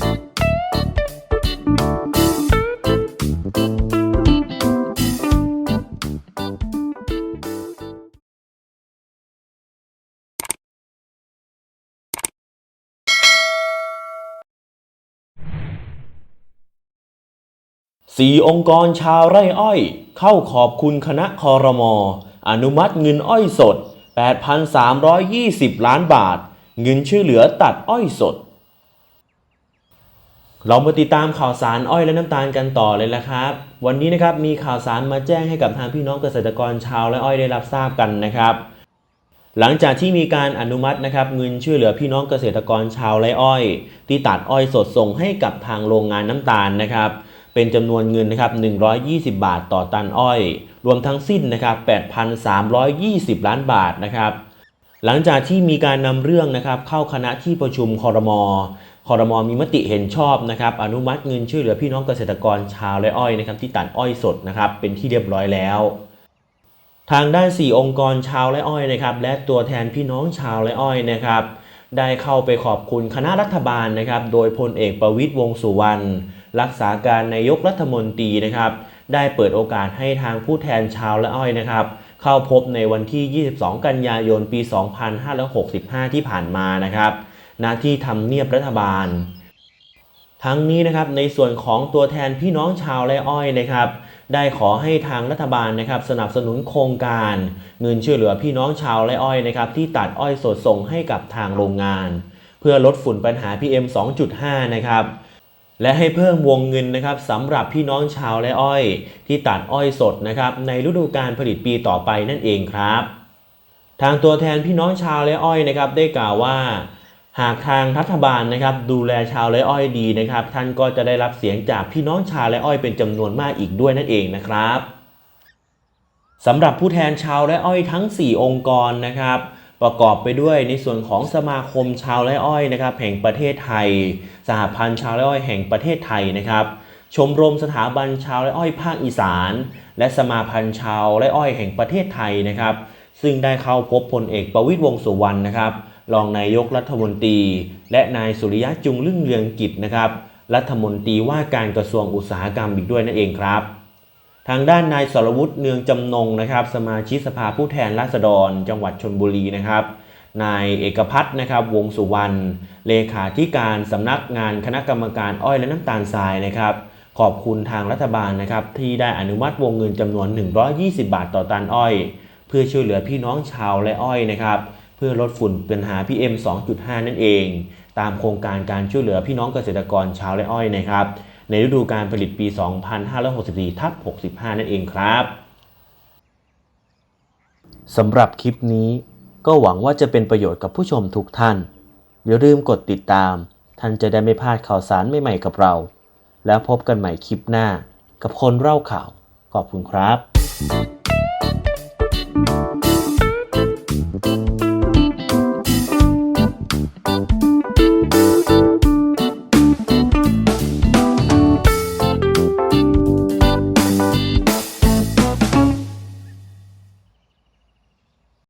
สี่องค์กรชาวไร่อ้อย เข้าขอบคุณคณะคอรมออนุมัติเงินอ้อยสด 8,320 ล้านบาท เงินช่วยเหลือตัดอ้อยสด เรามาติดตามข่าวสารอ้อยและน้ำตาลกันต่อเลยละครับ วันนี้นะครับมีข่าวสารมาแจ้งให้กับทางพี่น้องเกษตรกรชาวและอ้อยได้รับทราบกันนะครับ หลังจากที่มีการอนุมัตินะครับเงินช่วยเหลือพี่น้องเกษตรกรชาวไร่อ้อย ที่ตัดอ้อยสดส่งให้กับทางโรงงานน้ำตาลนะครับ เป็นจำนวนเงินนะครับ120 บาทต่อตันอ้อย รวมทั้งสิ้นนะครับ8,320 ล้านบาทนะครับหลังจากที่มีการนำเรื่องนะครับเข้าคณะที่ประชุมคอรมอ คอรมอมีมติเห็นชอบนะครับอนุมัติเงินช่วยเหลือพี่น้องเกษตรกรชาวไร่อ้อยนะครับที่ตัดอ้อยสดนะครับเป็นที่เรียบร้อยแล้ว ทางด้าน 4 องค์กรชาวไร่อ้อยนะครับและตัวแทนพี่น้องชาวไร่อ้อยนะครับได้เข้าไปขอบคุณคณะรัฐบาลนะครับ โดยพลเอกประวิตยวงสุวรรณรักษาการนายกรัฐมนตรีนะครับ ได้เปิดโอกาสให้ทางผู้แทนชาวไร่อ้อยนะครับ เข้าพบในวันที่ 22 กันยายน ปี 2565 ที่ผ่านมานะครับ ณที่ทำเนียบรัฐบาล ทั้งนี้นะครับในส่วนของตัวแทนพี่น้องชาวไร่อ้อยนะครับ ได้ขอให้ทางรัฐบาลนะครับ สนับสนุนโครงการ เงินช่วยเหลือพี่น้องชาวไร่อ้อยนะครับที่ตัดอ้อยสดส่งให้กับทางโรงงาน เพื่อลดฝุ่นปัญหา PM 2.5 นะครับและให้เพิ่มวงเงินนะครับสำหรับพี่น้องชาวไร่อ้อย ที่ตัดอ้อยสดนะครับในฤดูกาลผลิตปีต่อไปนั่นเองครับ ทางตัวแทนพี่น้องชาวไร่อ้อยนะครับได้กล่าวว่า หากทางรัฐบาลนะครับดูแลชาวไร่อ้อยดีนะครับ ท่านก็จะได้รับเสียงจากพี่น้องชาวไร่อ้อยเป็นจำนวนมากอีกด้วยนั่นเองนะครับสำหรับผู้แทนชาวไร่อ้อยทั้ง 4 องค์กรนะครับ ประกอบไปด้วยในส่วนของสมาคมชาวไร่อ้อยนะครับ แห่งประเทศไทย สหพันธ์ชาวไร่อ้อยแห่งประเทศไทยนะครับ ชมรมสถาบันชาวไร่อ้อยภาคอีสาน และสมาพันธ์ชาวไร่อ้อยแห่งประเทศไทยนะครับ ซึ่งได้เข้าพบพลเอกประวิตยวงสุวรรณนะครับ รองนายกรัฐมนตรี และนายสุริยะจุงลึ่งเรืองกิจนะครับ รัฐมนตรีว่าการกระทรวงอุตสาหกรรมอีกด้วยนั่นเองครับ ทางด้านนายสรวุฒิเนืองจำนงนะครับ สมาชิกสภาผู้แทนราษฎร จังหวัดชนบุรีนะครับนายเอกพัฒน์นะครับ วงสุวรรณเลขาธิการสำนักงานคณะกรรมการอ้อยและน้ำตาลทรายนะครับ ขอบคุณทางรัฐบาลนะครับ ที่ได้อนุมัติวงเงินจำนวน 120 บาทต่อตันอ้อย เพื่อช่วยเหลือพี่น้องชาวและอ้อยนะครับ เพื่อลดฝุ่นปัญหา PM 2.5 นั่นเอง ตามโครงการการช่วยเหลือพี่น้องเกษตรกรชาวและอ้อยนะครับ ในฤดูการผลิตปี 2564ทับ65 นั่นเองครับสำหรับคลิปนี้ก็หวังว่าจะเป็นประโยชน์กับผู้ชมทุกท่าน อย่าลืมกดติดตาม ท่านจะได้ไม่พลาดข่าวสารใหม่ๆกับเรา แล้วพบกันใหม่คลิปหน้า กับคนเล่าข่าว ขอบคุณครับ